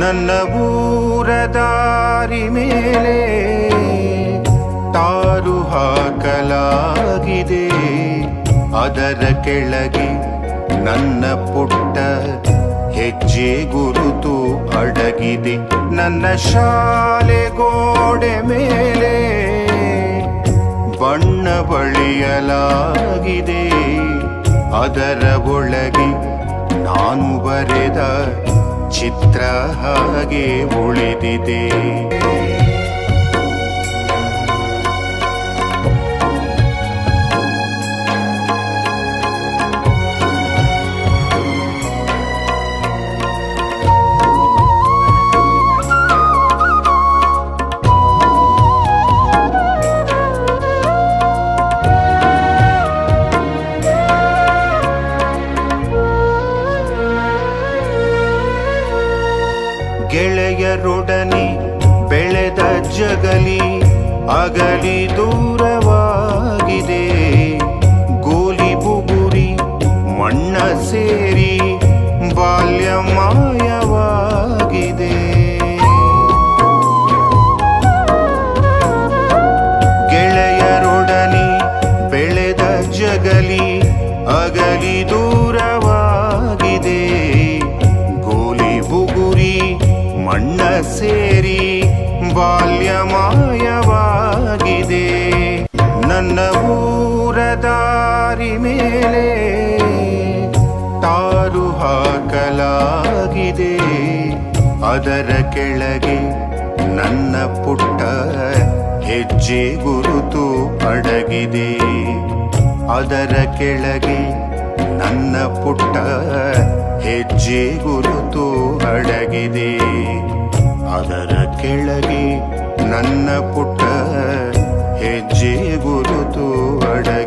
ನನ್ನ ಊರ ದಾರಿ ಮೇಲೆ ತಾರು ಹಾಕಲಾಗಿದೆ. ಅದರ ಕೆಳಗೆ ನನ್ನ ಪುಟ್ಟ ಹೆಜ್ಜೆ ಗುರುತು ಅಡಗಿದೆ. ನನ್ನ ಶಾಲೆ ಗೋಡೆ ಮೇಲೆ ಬಣ್ಣ ಬಳಿಯಲಾಗಿದೆ. ಅದರ ಒಳಗೆ ನಾನು ಬರೆದ ಚಿತ್ರ ಹಾಗೆ ಉಳಿದಿದೆ. ಗೆಳೆಯರೊಡನೆ ಬೆಳೆದ ಜಗಲಿ ಅಗಲಿ ದೂರವಾಗಿದೆ. ಗೋಲಿ ಬುಗುರಿ, ಮಣ್ಣ ಸೇರಿ ಬಾಲ್ಯ ಮಾಯವಾಗಿದೆ. ಗೆಳೆಯರೊಡನೆ ಬೆಳೆದ ಜಗಲಿ ಅಗಲಿ ದೂರವಾಗಿದೆ ಮಣ್ಣ ಸೇರಿ ಬಾಲ್ಯ ಮಾಯವಾಗಿದೆ ನನ್ನ ಊರ ದಾರಿ ಮೇಲೆ ತಾರು ಹಾಕಲಾಗಿದೆ. ಅದರ ಕೆಳಗೆ ನನ್ನ ಪುಟ್ಟ ಹೆಜ್ಜೆ ಗುರುತು ಅಡಗಿದೆ. ಅದರ ಕೆಳಗೆ ನನ್ನ ಪುಟ್ಟ ಹೆಜ್ಜೆ ಗುರುತು ಅಡಗಿದೆ ಅದರ ಕೆಳಗೆ ನನ್ನ ಪುಟ್ಟ ಹೆಜ್ಜೆ ಗುರುತು ಅಡಗಿದೆ